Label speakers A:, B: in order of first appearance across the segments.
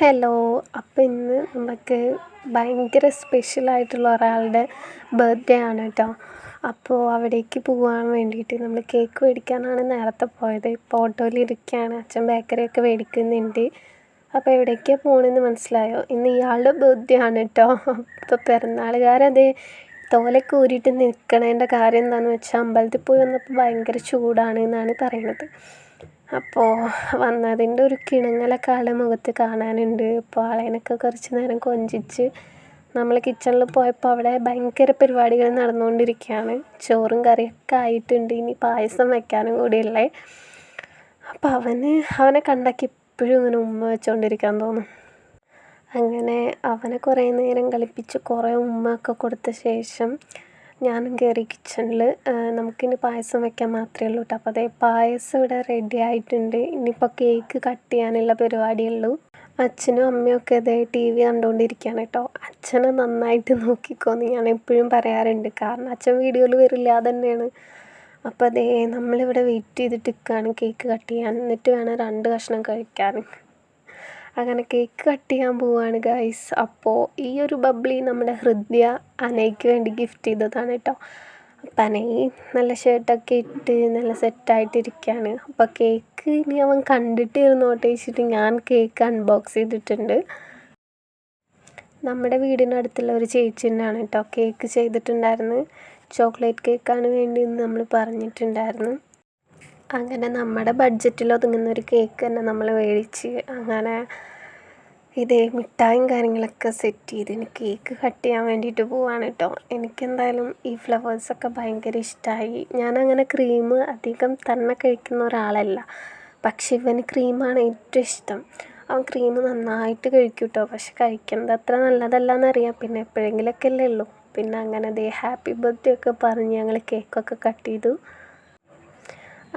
A: Hello അപ്പോൾ ഇന്ന് നമുക്ക് ഭയങ്കര സ്പെഷ്യലായിട്ടുള്ള ഒരാളുടെ ബർത്ത്ഡേ ആണ് കേട്ടോ അപ്പോൾ അവിടേക്ക് പോകാൻ വേണ്ടിയിട്ട് നമ്മൾ കേക്ക് മേടിക്കാനാണ് നേരത്തെ പോയത്. ഇപ്പോൾ ഓട്ടോയിലിരിക്കുകയാണ് അച്ഛൻ ബേക്കറിയൊക്കെ മേടിക്കുന്നുണ്ട്. അപ്പോൾ എവിടേക്കാണ് പോകണമെന്ന് മനസ്സിലായോ? ഇന്ന് ഇയാളുടെ ബർത്ത്ഡേ ആണ് കേട്ടോ അപ്പോൾ പിറന്നാളുകാരതേ തോലൊക്കെ ഊരിയിട്ട് നിൽക്കണതിന്റെ കാര്യം എന്താണെന്ന് വെച്ചാൽ അമ്പലത്തിൽ പോയി വന്നപ്പോൾ ഭയങ്കര ചൂടാണ് എന്നാണ് പറയുന്നത് അപ്പോൾ വന്നതിന്റെ ഒരു കിണങ്ങലൊക്കെ ആളുടെ മുഖത്ത് കാണാനുണ്ട്. അപ്പോൾ ആളേനൊക്കെ കുറച്ച് നേരം കൊഞ്ചിച്ച് നമ്മൾ കിച്ചണിൽ പോയപ്പോൾ അവിടെ ഭയങ്കര പരിപാടികൾ നടന്നുകൊണ്ടിരിക്കുകയാണ്. ചോറും കറിയൊക്കെ ആയിട്ടുണ്ട്. ഇനി പായസം വെക്കാനും കൂടിയുള്ളേ അപ്പോൾ അവന് അവനെ കണ്ടാക്കി ഇപ്പോഴും ഇങ്ങനെ ഉമ്മ വെച്ചുകൊണ്ടിരിക്കാൻ തോന്നും. അങ്ങനെ അവനെ കുറേ നേരം കളിപ്പിച്ച് കുറേ ഉമ്മ ഒക്കെ കൊടുത്ത ശേഷം ഞാനും കയറി കിച്ചണിൽ നമുക്കിനി പായസം വെക്കാൻ മാത്രമേ ഉള്ളൂ കേട്ടോ അപ്പോൾ അതേ പായസം ഇവിടെ റെഡി ആയിട്ടുണ്ട്. ഇനിയിപ്പോൾ കേക്ക് കട്ട് ചെയ്യാനുള്ള പരിപാടിയുള്ളൂ. അച്ഛനും അമ്മയും ഒക്കെ ഇതേ ടി വി കണ്ടുകൊണ്ടിരിക്കുകയാണ് കേട്ടോ അച്ഛനെ നന്നായിട്ട് നോക്കിക്കോന്ന് ഞാൻ എപ്പോഴും പറയാറുണ്ട്. കാരണം അച്ഛൻ വീഡിയോയിൽ വരില്ല തന്നെയാണ്. അപ്പോൾ അതേ നമ്മളിവിടെ വെയിറ്റ് ചെയ്തിട്ട് നിൽക്കുകയാണ് കേക്ക് കട്ട് ചെയ്യാൻ. എന്നിട്ട് വേണം രണ്ട് കഷ്ണം കഴിക്കാൻ. അങ്ങനെ കേക്ക് കട്ട് ചെയ്യാൻ പോവുകയാണ് ഗൈസ് അപ്പോൾ ഈ ഒരു ബബ്ലി നമ്മുടെ ഹൃദയ അനയ്ക്ക് വേണ്ടി ഗിഫ്റ്റ് ചെയ്തതാണ് കേട്ടോ അപ്പം അനയി നല്ല ഷർട്ടൊക്കെ ഇട്ട് നല്ല സെറ്റായിട്ടിരിക്കുകയാണ് അപ്പോൾ കേക്ക് ഇനി അവൻ കണ്ടിട്ട് ഇരുന്നോട്ടെ വെച്ചിട്ട് ഞാൻ കേക്ക് അൺബോക്സ് ചെയ്തിട്ടുണ്ട്. നമ്മുടെ വീടിനടുത്തുള്ള ഒരു ചേച്ചി തന്നെയാണ് കേട്ടോ കേക്ക് ചെയ്തിട്ടുണ്ടായിരുന്നു ചോക്ലേറ്റ് കേക്കാണ് വേണ്ടിയെന്ന് നമ്മൾ പറഞ്ഞിട്ടുണ്ടായിരുന്നു. അങ്ങനെ നമ്മുടെ ബഡ്ജറ്റിൽ ഒതുങ്ങുന്ന ഒരു കേക്ക് തന്നെ നമ്മൾ മേടിച്ച് അങ്ങനെ ഇതേ മിഠായും കാര്യങ്ങളൊക്കെ സെറ്റ് ചെയ്ത് ഇനി കേക്ക് കട്ട് ചെയ്യാൻ വേണ്ടിയിട്ട് പോവാണ് കേട്ടോ എനിക്കെന്തായാലും ഈ ഫ്ലവേഴ്സൊക്കെ ഭയങ്കര ഇഷ്ടമായി ഞാനങ്ങനെ ക്രീം അധികം തന്നെ കഴിക്കുന്ന ഒരാളല്ല. പക്ഷെ ഇവന് ക്രീമാണ് ഏറ്റവും ഇഷ്ടം. അവൻ ക്രീം നന്നായിട്ട് കഴിക്കും കേട്ടോ പക്ഷെ കഴിക്കുന്നത് അത്ര നല്ലതല്ല എന്നറിയാം പിന്നെ എപ്പോഴെങ്കിലുമൊക്കെ അല്ലേ ഉള്ളൂ. പിന്നെ അങ്ങനെ ദേ ഹാപ്പി ബർത്ത്ഡേ ഒക്കെ പറഞ്ഞ് ഞങ്ങൾ കേക്കൊക്കെ കട്ട് ചെയ്തു.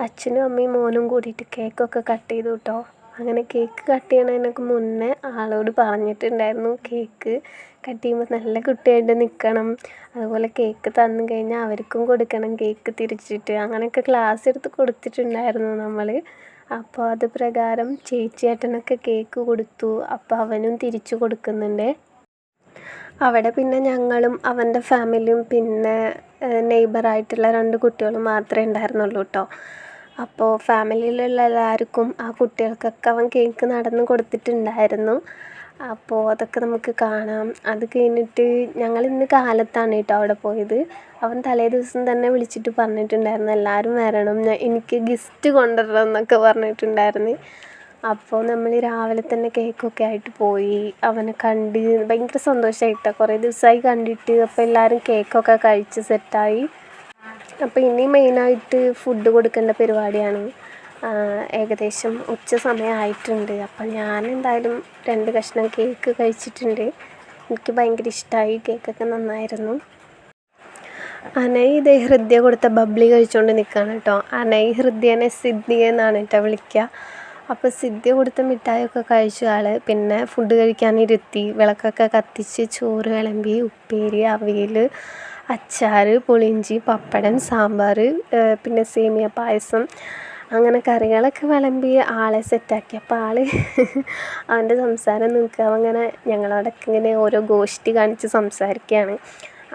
A: അച്ഛനും അമ്മയും മോനും കൂടിയിട്ട് കേക്കൊക്കെ കട്ട് ചെയ്തു കേട്ടോ. അങ്ങനെ കേക്ക് കട്ട് ചെയ്യണതിനൊക്കെ മുന്നേ ആളോട് പറഞ്ഞിട്ടുണ്ടായിരുന്നു കേക്ക് കട്ട് ചെയ്യുമ്പോൾ നല്ല കുട്ടിയായിട്ട് നിൽക്കണം അതുപോലെ കേക്ക് തന്നു കഴിഞ്ഞാൽ അവർക്കും കൊടുക്കണം കേക്ക് തിരിച്ചിട്ട്. അങ്ങനെയൊക്കെ ക്ലാസ് എടുത്ത് കൊടുത്തിട്ടുണ്ടായിരുന്നു നമ്മൾ അപ്പോൾ അത് പ്രകാരം ചേച്ചിയേട്ടനൊക്കെ കേക്ക് കൊടുത്തു. അപ്പോൾ അവനും തിരിച്ചു കൊടുക്കുന്നുണ്ട്. അവിടെ പിന്നെ ഞങ്ങളും അവന്റെ ഫാമിലിയും പിന്നെ നെയ്ബറായിട്ടുള്ള രണ്ട് കുട്ടികളും മാത്രമേ ഉണ്ടായിരുന്നുള്ളൂ കേട്ടോ. അപ്പോൾ ഫാമിലിയിലുള്ള എല്ലാവർക്കും ആ കുട്ടികൾക്കൊക്കെ അവൻ കേക്ക് നടന്ന് കൊടുത്തിട്ടുണ്ടായിരുന്നു. അപ്പോൾ അതൊക്കെ നമുക്ക് കാണാം. അത് കഴിഞ്ഞിട്ട് ഞങ്ങൾ ഇന്ന് കാലത്താണ് കേട്ടോ അവിടെ പോയത്. അവൻ തലേ ദിവസം തന്നെ വിളിച്ചിട്ട് പറഞ്ഞിട്ടുണ്ടായിരുന്നു എല്ലാവരും വരണം. എനിക്ക് ഗിഫ്റ്റ് കൊണ്ടുവരണം എന്നൊക്കെ പറഞ്ഞിട്ടുണ്ടായിരുന്നു. അപ്പോൾ നമ്മൾ രാവിലെ തന്നെ കേക്കൊക്കെ ആയിട്ട് പോയി. അവനെ കണ്ട് ഭയങ്കര സന്തോഷമായിട്ടാണ് കുറേ ദിവസമായി കണ്ടിട്ട്. അപ്പോൾ എല്ലാവരും കേക്കൊക്കെ കഴിച്ച് സെറ്റായി അപ്പോൾ ഇനി മെയിനായിട്ട് ഫുഡ് കൊടുക്കേണ്ട പരിപാടിയാണ് ഏകദേശം ഉച്ച സമയമായിട്ടുണ്ട്. അപ്പോൾ ഞാൻ എന്തായാലും രണ്ട് കഷ്ണം കേക്ക് കഴിച്ചിട്ടുണ്ട്. എനിക്ക് ഭയങ്കര ഇഷ്ടമായി കേക്കൊക്കെ നന്നായിരുന്നു. അനൈ ഇതേ ഹൃദയ കൊടുത്ത ബബ്ലി കഴിച്ചുകൊണ്ട് നിൽക്കുകയാണ് കേട്ടോ അനൈ ഹൃദയനെ സിദ്ധി എന്നാണ് കേട്ടോ വിളിക്കുക അപ്പോൾ സിദ്ധ്യ കൊടുത്ത മിഠായിയൊക്കെ കഴിച്ചു ആൾ പിന്നെ ഫുഡ് കഴിക്കാനിരുത്തി വിളക്കൊക്കെ കത്തിച്ച് ചോറ് വിളമ്പി ഉപ്പേരി അവിയൽ അച്ചാർ പുളിയിഞ്ചി പപ്പടം സാമ്പാർ പിന്നെ സേമിയ പായസം അങ്ങനെ കറികളൊക്കെ വിളമ്പി ആളെ സെറ്റാക്കി അപ്പോൾ ആൾ അവന്റെ സംസാരം നിൽക്കുക. അങ്ങനെ ഞങ്ങളോടൊക്കെ ഇങ്ങനെ ഓരോ ഗോഷ്ടി കാണിച്ച് സംസാരിക്കുകയാണ്.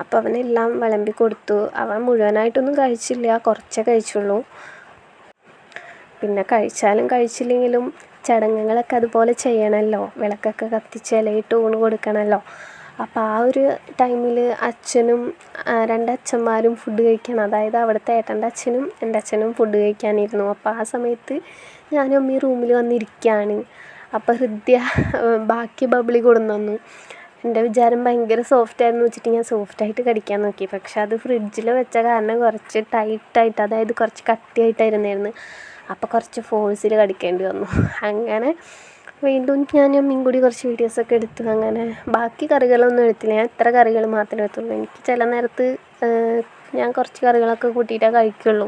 A: അപ്പോൾ അവനെല്ലാം വിളമ്പി കൊടുത്തു. അവൻ മുഴുവനായിട്ടൊന്നും കഴിച്ചില്ല. കുറച്ചേ കഴിച്ചുള്ളൂ. പിന്നെ കഴിച്ചാലും കഴിച്ചില്ലെങ്കിലും ചടങ്ങുകളൊക്കെ അതുപോലെ ചെയ്യണമല്ലോ. വിളക്കൊക്കെ കത്തിച്ച് ഇലയിട്ട് ഊണ് കൊടുക്കണമല്ലോ. അപ്പോൾ ആ ഒരു ടൈമിൽ അച്ഛനും രണ്ട് അച്ഛന്മാരും ഫുഡ് കഴിക്കണം. അതായത് അവിടുത്തെ ഏട്ടന്റെ അച്ഛനും എന്റെ അച്ഛനും ഫുഡ് കഴിക്കാനിരുന്നു. അപ്പോൾ ആ സമയത്ത് ഞാനും അമ്മയും റൂമിൽ വന്നിരിക്കുകയാണ് അപ്പോൾ ഹൃദ്യ ബാക്കി ബബിളി കൊണ്ടുവന്നു. എന്റെ വിചാരം ഭയങ്കര സോഫ്റ്റ് ആയിരുന്നു. വെച്ചിട്ട് ഞാൻ സോഫ്റ്റായിട്ട് കടിക്കാൻ നോക്കി. പക്ഷെ അത് ഫ്രിഡ്ജിൽ വെച്ച കാരണം കുറച്ച് ടൈറ്റായിട്ട് അതായത് കുറച്ച് കട്ടിയായിട്ടായിരുന്നായിരുന്നു അപ്പോൾ കുറച്ച് ഫോഴ്സിൽ കടിക്കേണ്ടി വന്നു. അങ്ങനെ വീണ്ടും ഞാൻ മീൻകൂടി കൂടി കുറച്ച് വീഡിയോസൊക്കെ എടുത്തു. അങ്ങനെ ബാക്കി കറികളൊന്നും എടുത്തില്ല. ഞാൻ ഇത്ര കറികൾ മാത്രമേ എടുത്തുള്ളൂ. എനിക്ക് ചില നേരത്ത് ഞാൻ കുറച്ച് കറികളൊക്കെ കൂട്ടിയിട്ടേ കഴിക്കുള്ളൂ.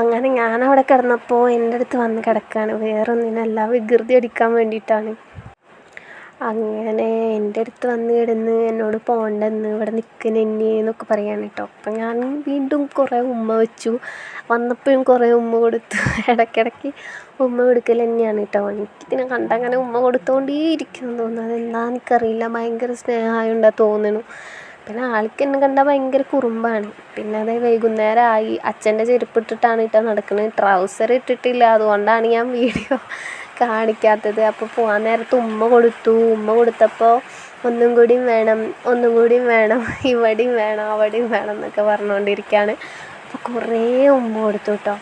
A: അങ്ങനെ ഞാനവിടെ കിടന്നപ്പോൾ എന്റെ അടുത്ത് വന്ന് കിടക്കുകയാണ് വേറൊന്നിനല്ല വികൃതി അടിക്കാൻ വേണ്ടിയിട്ടാണ്. അങ്ങനെ എന്റെ അടുത്ത് വന്ന് കിടന്ന് എന്നോട് പോകണ്ടെന്ന് ഇവിടെ നിൽക്ക് എന്നൊക്കെ പറയുകയാണ് കേട്ടോ. അപ്പം ഞാൻ വീണ്ടും കുറേ ഉമ്മ വെച്ചു. വന്നപ്പോഴും കുറേ ഉമ്മ കൊടുത്തു. ഇടയ്ക്കിടയ്ക്ക് ഉമ്മ കൊടുക്കൽ തന്നെയാണ് കേട്ടോ. എനിക്ക് ഇതിനെ അങ്ങനെ ഉമ്മ കൊടുത്തുകൊണ്ടേ ഇരിക്കുന്നു തോന്നുന്നു. അതെന്താണെന്ന് എനിക്കറിയില്ല. ഭയങ്കര സ്നേഹമായുണ്ടാ തോന്നുന്നു പിന്നെ ആൾക്ക് എന്നെ കണ്ടാൽ ഭയങ്കര കുറുമ്പാണ്. പിന്നെ അത് വൈകുന്നേരമായി. അച്ഛന്റെ ചെരുപ്പ് ഇട്ടിട്ടാണ് കേട്ടോ നടക്കുന്നത് ട്രൗസർ ഇട്ടിട്ടില്ല. അതുകൊണ്ടാണ് ഞാൻ വീഡിയോ കാണിക്കാത്തത്. അപ്പോൾ പോകാൻ നേരത്ത് ഉമ്മ കൊടുത്തു. ഉമ്മ കൊടുത്തപ്പോൾ ഒന്നും കൂടിയും വേണം ഒന്നും കൂടിയും വേണം ഇവിടെയും വേണം അവിടെയും വേണം എന്നൊക്കെ പറഞ്ഞുകൊണ്ടിരിക്കുകയാണ് അപ്പോൾ കുറേ ഉമ്മ കൊടുത്തു കേട്ടോ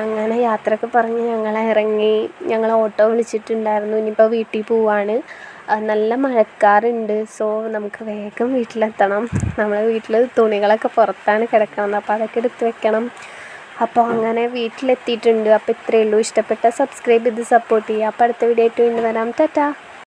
A: അങ്ങനെ യാത്രയൊക്കെ പറഞ്ഞ് ഞങ്ങൾ ഇറങ്ങി. ഞങ്ങൾ ഓട്ടോ വിളിച്ചിട്ടുണ്ടായിരുന്നു. ഇനിയിപ്പോൾ വീട്ടിൽ പോവാണ്. നല്ല മഴക്കാറുണ്ട്. സോ നമുക്ക് വേഗം വീട്ടിലെത്തണം. നമ്മളെ വീട്ടിൽ തുണികളൊക്കെ പുറത്താണ് കിടക്കുന്നത് അപ്പോൾ അതൊക്കെ എടുത്ത് വെക്കണം. അപ്പോൾ അങ്ങനെ വീട്ടിലെത്തിയിട്ടുണ്ട്. അപ്പോൾ ഇത്രയേ ഉള്ളൂ ഇഷ്ടപ്പെട്ട സബ്സ്ക്രൈബ് ചെയ്ത് സപ്പോർട്ട് ചെയ്യുക. അപ്പോൾ അടുത്ത വീഡിയോ ആയിട്ട് വീണ്ടും വരാം. ടാറ്റാ.